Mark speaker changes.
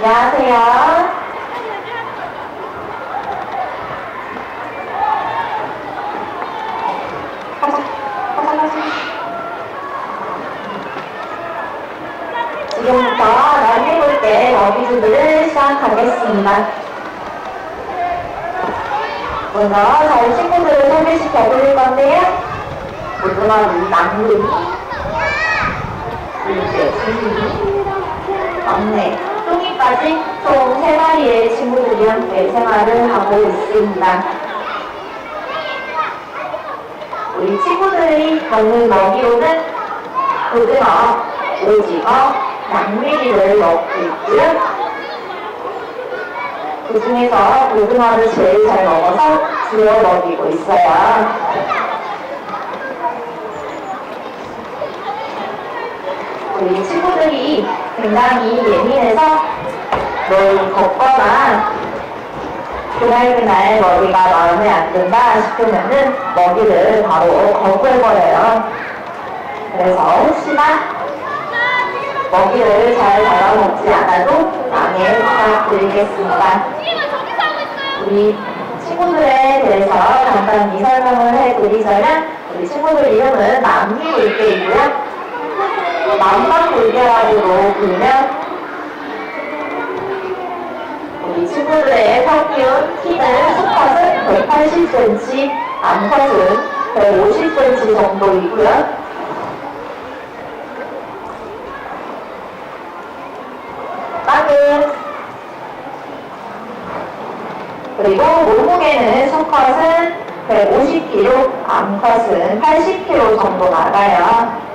Speaker 1: 안녕하세요. 지금부터 나이 볼때 어비주들을 시작하겠습니다. 먼저 저희 친구들을 소개시켜 드릴 건데요. 고등어리, 남근이, 진이, 막내, 똥이까지 총 세 마리의 친구들이 함께 생활을 하고 있습니다. 우리 친구들이 먹는 먹이로는 고등어, 오징어, 양미리를 먹고 있고요. 그 중에서 고등어를 제일 잘 먹어서 주워 먹이고 있어요. 우리 친구들이 굉장히 예민해서 뭘 걷거나 그날그날 먹이가 마음에 안 든다 싶으면은 먹이를 바로 거부해버려요. 그래서 혹시나 먹이를 잘 잡아먹지 않아도 양해 부탁드리겠습니다. 우리 친구들에 대해서 간단히 설명을 해드리자면 우리 친구들 이름은 남미물개이고요. 남방물개라고도 불리며 우리 친구들의 평균 키는 수컷은 180cm, 암컷은 150cm 정도이고요. 땅은 그리고 몸무게는 수컷은 150kg, 암컷은 80kg 정도 나가요.